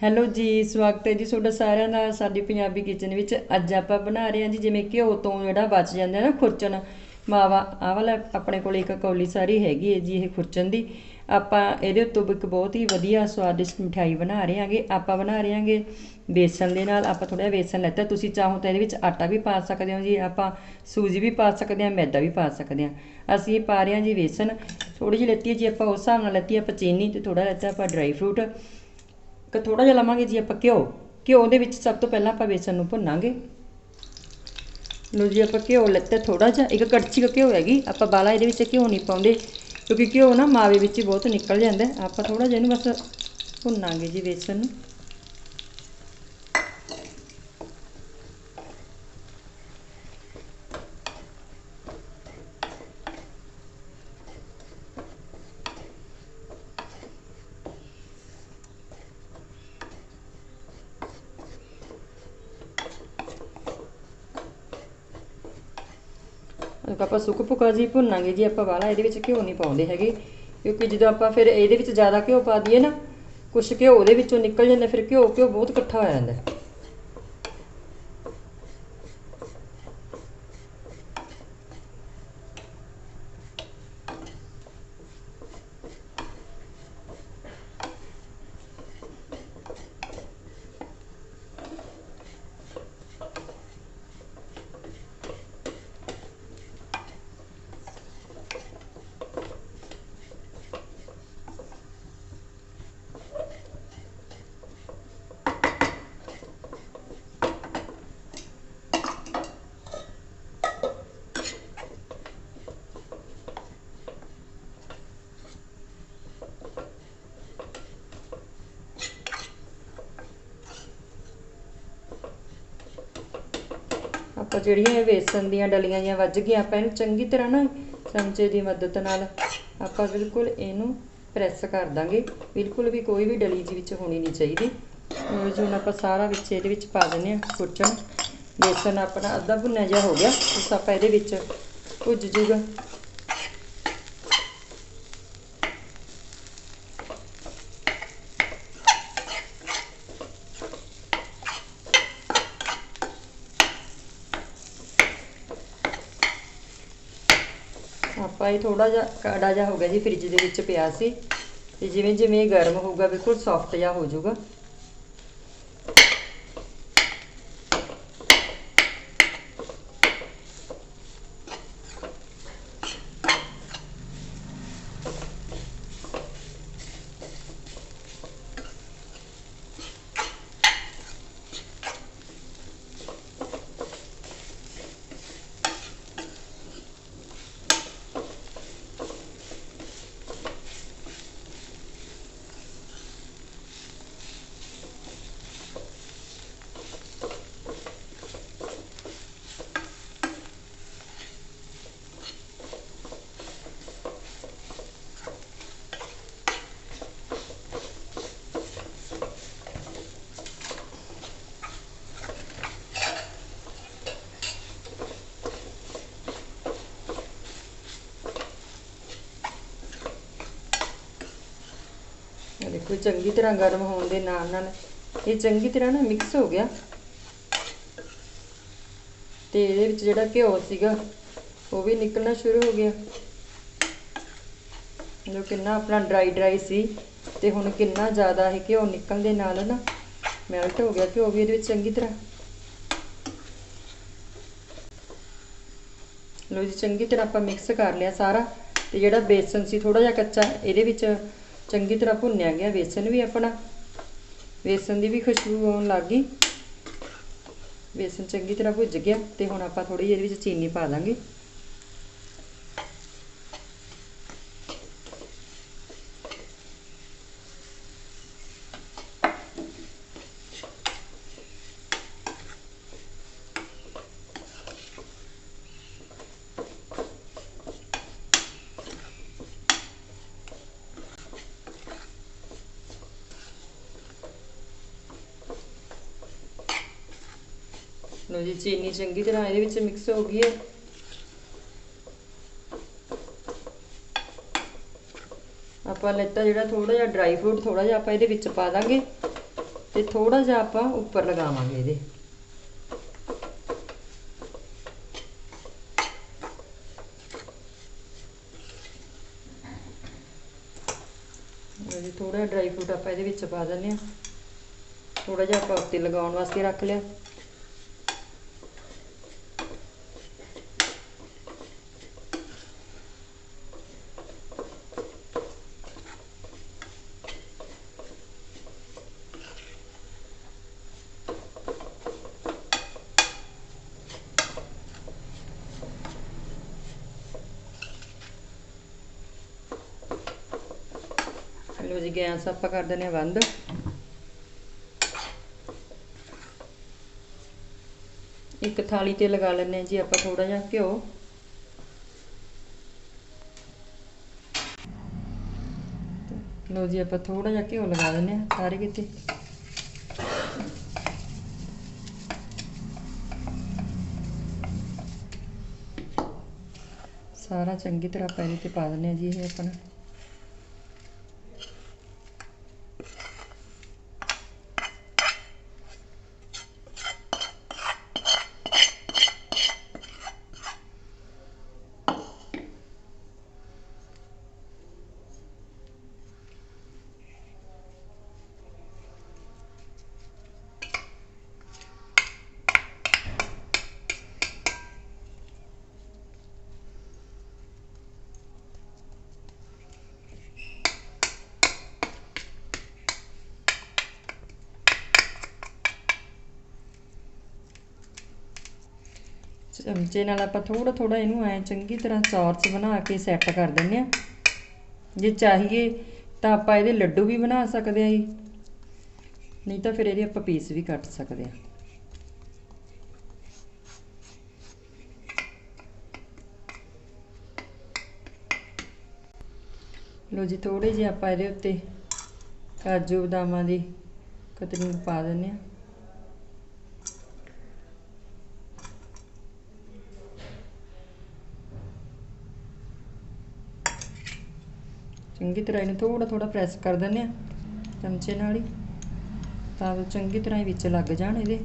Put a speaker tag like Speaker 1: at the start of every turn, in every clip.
Speaker 1: Hello ਜੀ, ਸਵਾਗਤ ਹੈ ਜੀ ਤੁਹਾਡਾ ਸਾਰਿਆਂ ਦਾ ਸਾਡੀ ਪੰਜਾਬੀ ਕਿਚਨ ਵਿੱਚ। ਅੱਜ ਆਪਾਂ ਬਣਾ ਰਹੇ ਹਾਂ ਜੀ, ਜਿਵੇਂ ਘਿਓ ਤੋਂ ਜਿਹੜਾ ਬਚ ਜਾਂਦਾ ਨਾ ਖੁਰਚਣ, ਮਾਵਾ, ਆਹ ਵਾਲਾ ਆਪਣੇ ਕੋਲ ਇੱਕ ਕੌਲੀ ਸਾਰੀ ਹੈਗੀ ਹੈ ਜੀ ਇਹ ਖੁਰਚਣ ਦੀ। ਆਪਾਂ ਇਹਦੇ ਉੱਤੋਂ ਇੱਕ ਬਹੁਤ ਹੀ ਵਧੀਆ ਸਵਾਦਿਸ਼ਟ ਮਠਿਆਈ ਬਣਾ ਰਹੇ ਹਾਂਗੇ। ਆਪਾਂ ਬਣਾ ਰਹੇ ਹਾਂਗੇ ਬੇਸਣ ਦੇ ਨਾਲ, ਆਪਾਂ ਥੋੜਾ ਜਿਹਾ ਬੇਸਣ ਲੈਤਾ। ਤੁਸੀਂ ਚਾਹੋ ਤਾਂ ਇਹਦੇ ਵਿੱਚ ਆਟਾ ਵੀ ਪਾ ਸਕਦੇ ਹੋ ਜੀ, ਆਪਾਂ ਸੂਜੀ ਵੀ ਪਾ ਸਕਦੇ ਹਾਂ, ਮੈਦਾ ਵੀ ਪਾ ਸਕਦੇ ਹਾਂ। ਅਸੀਂ ਇਹ ਪਾ ਰਹੇ ਹਾਂ ਜੀ ਬੇਸਣ। ਥੋੜੀ ਜਿਹੀ ਲੈਤੀ ਹੈ ਜੀ, ਆਪਾਂ ਉਸ ਹਿਸਾਬ ਨਾਲ ਲੈਤੀ ਆਪਾਂ ਚੀਨੀ ਤੇ ਥੋੜਾ ਲੈਤਾ, ਆਪਾਂ ਡਰਾਈ ਫਰੂਟ ਕਿ ਥੋੜਾ ਜਿਹਾ ਲਵਾਂਗੇ ਜੀ ਆਪਾਂ ਘਿਓ। ਘਿਓ ਦੇ ਵਿੱਚ ਸਭ ਤੋਂ ਪਹਿਲਾਂ ਆਪਾਂ ਵੇਸਣ ਨੂੰ ਭੁੰਨਾਂਗੇ। ਲੋ ਜੀ ਆਪਾਂ ਘਿਓ ਲੈਤਾ ਥੋੜਾ ਜਿਹਾ, ਇੱਕ ਕੜਛੀ ਕੁ ਘਿਓ ਹੈਗੀ, ਆਪਾਂ ਬਾਲਾ ਇਹਦੇ ਵਿੱਚ ਘਿਓ ਨਹੀਂ ਪਾਉਂਦੇ, ਕਿਉਂਕਿ ਘਿਓ ਨਾ ਮਾਵੇ ਵਿੱਚ ਬਹੁਤ ਨਿਕਲ ਜਾਂਦਾ। ਆਪਾਂ ਥੋੜਾ ਜਿਹਾ ਇਹਨੂੰ ਬਸ ਭੁੰਨਾਂਗੇ ਜੀ ਵੇਸਣ ਨੂੰ। ਇੱਕ ਆਪਾਂ ਸੁੱਕ ਭੁੱਕਾ ਜੀ ਭੁੰਨਾਂਗੇ ਜੀ ਆਪਾਂ ਵਾਲਾ, ਇਹਦੇ ਵਿੱਚ ਘਿਓ ਨਹੀਂ ਪਾਉਂਦੇ ਹੈਗੇ। ਕਿਉਂਕਿ ਜਦੋਂ ਆਪਾਂ ਫਿਰ ਇਹਦੇ ਵਿੱਚ ਜ਼ਿਆਦਾ ਘਿਓ ਪਾ ਦਈਏ ਨਾ, ਕੁਛ ਘਿਓ ਉਹਦੇ ਵਿੱਚੋਂ ਨਿਕਲ ਜਾਂਦਾ, ਫਿਰ ਘਿਓ ਘਿਓ ਬਹੁਤ ਇਕੱਠਾ ਹੋ ਜਾਂਦਾ। ਆਪਾਂ ਜਿਹੜੀਆਂ ਇਹ ਵੇਸਣ ਦੀਆਂ ਡਲੀਆਂ ਜਾਂ ਵੱਜ ਗਈਆਂ, ਆਪਾਂ ਇਹਨੂੰ ਚੰਗੀ ਤਰ੍ਹਾਂ ਨਾ ਚਮਚੇ ਦੀ ਮਦਦ ਨਾਲ ਆਪਾਂ ਬਿਲਕੁਲ ਇਹਨੂੰ ਪ੍ਰੈਸ ਕਰ ਦਾਂਗੇ। ਬਿਲਕੁਲ ਵੀ ਕੋਈ ਵੀ ਡਲੀ ਜੀ ਵਿੱਚ ਹੋਣੀ ਨਹੀਂ ਚਾਹੀਦੀ। ਉਹ ਹੁਣ ਆਪਾਂ ਸਾਰਾ ਵਿੱਚ ਇਹਦੇ ਵਿੱਚ ਪਾ ਦਿੰਦੇ ਹਾਂ ਕੁੱਟਣ ਵੇਸਣ ਆਪਣਾ ਅੱਧਾ ਭੁੰਨਿਆ ਜਿਹਾ ਹੋ ਗਿਆ। ਉਸ ਆਪਾਂ ਇਹਦੇ ਵਿੱਚ ਭੁੱਜ ਜੂਗਾ ਆਪਾਂ ਇਹ ਥੋੜਾ ਜਿਹਾ ਕਾੜਾ ਜਿਹਾ ਹੋ ਗਿਆ ਜੀ ਫ੍ਰਿਜ ਦੇ ਵਿੱਚ ਪਿਆ ਸੀ। ਤੇ ਜਿਵੇਂ ਜਿਵੇਂ ਇਹ ਗਰਮ ਹੋਊਗਾ, ਬਿਲਕੁਲ ਸੌਫਟ ਜਿਹਾ ਹੋ ਜਾਊਗਾ। ਇਹ ਚੰਗੀ ਤਰ੍ਹਾਂ ਗਰਮ ਹੋਣ ਦੇ ਨਾਲ ਨਾਲ ਇਹ ਚੰਗੀ ਤਰ੍ਹਾਂ ਨਾ ਮਿਕਸ ਹੋ ਗਿਆ। ਤੇ ਇਹਦੇ ਵਿੱਚ ਜਿਹੜਾ ਘਿਓ ਸੀਗਾ, ਉਹ ਵੀ ਨਿਕਲਣਾ ਸ਼ੁਰੂ ਹੋ ਗਿਆ। ਜੋ ਕਿੰਨਾ ਆਪਣਾ ਡਰਾਈ ਡਰਾਈ ਸੀ ਤੇ ਹੁਣ ਕਿੰਨਾ ਜ਼ਿਆਦਾ ਇਹ ਘਿਓ ਨਿਕਲਣ ਦੇ ਨਾਲ ਨਾ ਮੈਲਟ ਹੋ ਗਿਆ, ਘਿਓ ਵੀ ਇਹਦੇ ਵਿੱਚ ਚੰਗੀ ਤਰ੍ਹਾਂ। ਲੋ ਜੀ, ਚੰਗੀ ਤਰ੍ਹਾਂ ਆਪਾਂ ਮਿਕਸ ਕਰ ਲਿਆ ਸਾਰਾ। ਤੇ ਜਿਹੜਾ ਬੇਸਨ ਸੀ ਥੋੜਾ ਜਿਹਾ ਕੱਚਾ, ਇਹਦੇ ਵਿੱਚ ਚੰਗੀ ਤਰ੍ਹਾਂ ਭੁੰਨਿਆ ਗਿਆ, ਵੇਸਣ ਵੀ ਆਪਣਾ, ਵੇਸਣ ਦੀ ਵੀ ਖੁਸ਼ਬੂ ਆਉਣ ਲੱਗ ਗਈ। ਵੇਸਣ ਚੰਗੀ ਤਰ੍ਹਾਂ ਭੁੱਜ ਗਿਆ ਤੇ ਹੁਣ ਆਪਾਂ ਥੋੜੀ ਜਿਹੀ ਇਹਦੇ ਵਿੱਚ ਚੀਨੀ ਪਾ ਦਾਂਗੇ। ਲੋ ਜੀ, ਚੀਨੀ ਚੰਗੀ ਤਰ੍ਹਾਂ ਇਹਦੇ ਵਿੱਚ ਮਿਕਸ ਹੋ ਗਈ ਹੈ। ਆਪਾਂ ਲੈਤਾ ਜਿਹੜਾ ਥੋੜਾ ਜਿਹਾ ਡਰਾਈ ਫਰੂਟ ਥੋੜਾ ਜਿਹਾ ਆਪਾਂ ਇਹਦੇ ਵਿੱਚ ਪਾ ਦਾਂਗੇ ਤੇ ਥੋੜਾ ਜਿਹਾ ਆਪਾਂ ਉੱਪਰ ਲਗਾਵਾਂਗੇ ਇਹਦੇ। ਇਹ ਥੋੜਾ ਡਰਾਈ ਫਰੂਟ ਆਪਾਂ ਇਹਦੇ ਵਿੱਚ ਪਾ ਦਿੰਦੇ ਆ ਥੋੜਾ ਜਿਹਾ ਆਪਾਂ ਉੱਤੇ ਲਗਾਉਣ ਵਾਸਤੇ ਰੱਖ ਲਿਆ। ਲੋ ਜੀ, ਗੈਸ ਆਪਾਂ ਕਰ ਦਿੰਦੇ ਆ ਬੰਦ। ਇੱਕ ਥਾਲੀ ਤੇ ਲਗਾ ਲੈਂਦੇ ਆ ਜੀ, ਆਪਾਂ ਥੋੜਾ ਜਿਹਾ ਘਿਓ। ਲੋ ਜੀ, ਆਪਾਂ ਥੋੜਾ ਜਿਹਾ ਘਿਓ ਲਗਾ ਦਿੰਦੇ ਆ ਸਾਰੇ ਕਿਤੇ। ਸਾਰਾ ਚੰਗੀ ਤਰ੍ਹਾਂ ਆਪਾਂ ਇਹਦੇ ਤੇ ਪਾ ਦਿੰਦੇ ਆ ਜੀ ਇਹ ਆਪਣਾ। ਚਮਚੇ ਨਾਲ ਆਪਾਂ ਥੋੜਾ ਥੋੜਾ ਇਹਨੂੰ ਐ ਚੰਗੀ ਤਰ੍ਹਾਂ ਚੌਰਸ ਬਣਾ ਕੇ ਸੈੱਟ ਕਰ ਦਿੰਨੇ ਆ ਜੇ ਚਾਹੀਏ ਤਾਂ ਆਪਾਂ ਇਹਦੇ ਲੱਡੂ ਵੀ ਬਣਾ ਸਕਦੇ ਆ ਜੀ। ਨਹੀਂ ਤਾਂ ਫਿਰ ਇਹਦੇ ਆਪਾਂ ਪੀਸ ਵੀ ਕੱਟ ਸਕਦੇ ਆ ਲੋ ਜੀ ਥੋੜੇ ਜਿਹੇ ਆਪਾਂ ਇਹਦੇ ਉੱਤੇ ਕਾਜੂ ਬਦਾਮਾਂ ਦੀ ਕਤਰੀ ਪਾ ਦਿੰਨੇ ਆ ਚੰਗੀ ਤਰ੍ਹਾਂ ਇਹਨੂੰ ਥੋੜਾ ਥੋੜਾ ਪ੍ਰੈਸ ਕਰ ਦਿੰਦੇ ਆ ਚਮਚੇ ਨਾਲ ਹੀ। ਤਾਂ ਜੋ ਚੰਗੀ ਤਰ੍ਹਾਂ ਹੀ ਵਿੱਚ ਲੱਗ ਜਾਣ ਇਹਦੇ।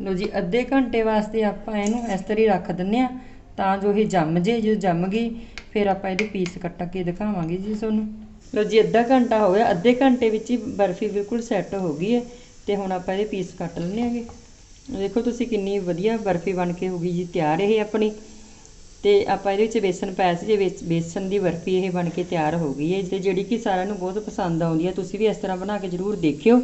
Speaker 1: ਲੋ ਜੀ, ਅੱਧੇ ਘੰਟੇ ਵਾਸਤੇ ਆਪਾਂ ਇਹਨੂੰ ਇਸ ਤਰ੍ਹਾਂ ਹੀ ਰੱਖ ਦਿੰਨੇ ਆ ਤਾਂ ਜੋ ਇਹ ਜੰਮ ਜੇ ਜਦੋਂ ਜੰਮ ਗਈ, ਫਿਰ ਆਪਾਂ ਇਹਦੇ ਪੀਸ ਕੱਟ ਕੇ ਦਿਖਾਵਾਂਗੇ ਜੀ ਤੁਹਾਨੂੰ। ਲੋ ਜੀ, ਅੱਧਾ ਘੰਟਾ ਹੋ ਗਿਆ, ਅੱਧੇ ਘੰਟੇ ਵਿੱਚ ਹੀ ਬਰਫੀ ਬਿਲਕੁਲ ਸੈੱਟ ਹੋ ਗਈ ਹੈ ਤੇ ਹੁਣ ਆਪਾਂ ਇਹਦੇ ਪੀਸ ਕੱਟ ਲੈਣੇ ਆਗੇ ਦੇਖੋ ਤੁਸੀਂ ਕਿੰਨੀ ਵਧੀਆ ਬਰਫੀ ਬਣ ਕੇ ਹੋ ਗਈ ਜੀ, ਤਿਆਰ ਇਹ ਆਪਣੀ। ਤੇ ਆਪਾਂ ਇਹਦੇ ਵਿੱਚ ਬੇਸਨ ਪਾਇਆ ਸੀ, ਜੇ ਬੇਸਨ ਦੀ ਬਰਫੀ ਇਹ ਬਣ ਕੇ ਤਿਆਰ ਹੋ ਗਈ ਹੈ ਤੇ ਜਿਹੜੀ ਕਿ ਸਾਰਿਆਂ ਨੂੰ ਬਹੁਤ ਪਸੰਦ ਆਉਂਦੀ ਹੈ, ਤੁਸੀਂ ਵੀ ਇਸ ਤਰ੍ਹਾਂ ਬਣਾ ਕੇ ਜ਼ਰੂਰ ਦੇਖਿਓ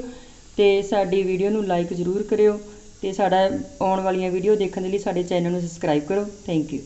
Speaker 1: ਤੇ ਸਾਡੀ ਵੀਡੀਓ ਨੂੰ ਲਾਈਕ ਜ਼ਰੂਰ ਕਰਿਓ ਤੇ ਸਾਡਾ ਆਉਣ ਵਾਲੀਆਂ ਵੀਡੀਓ ਦੇਖਣ ਦੇ ਲਈ ਸਾਡੇ ਚੈਨਲ ਨੂੰ ਸਬਸਕ੍ਰਾਈਬ ਕਰੋ ਥੈਂਕ ਯੂ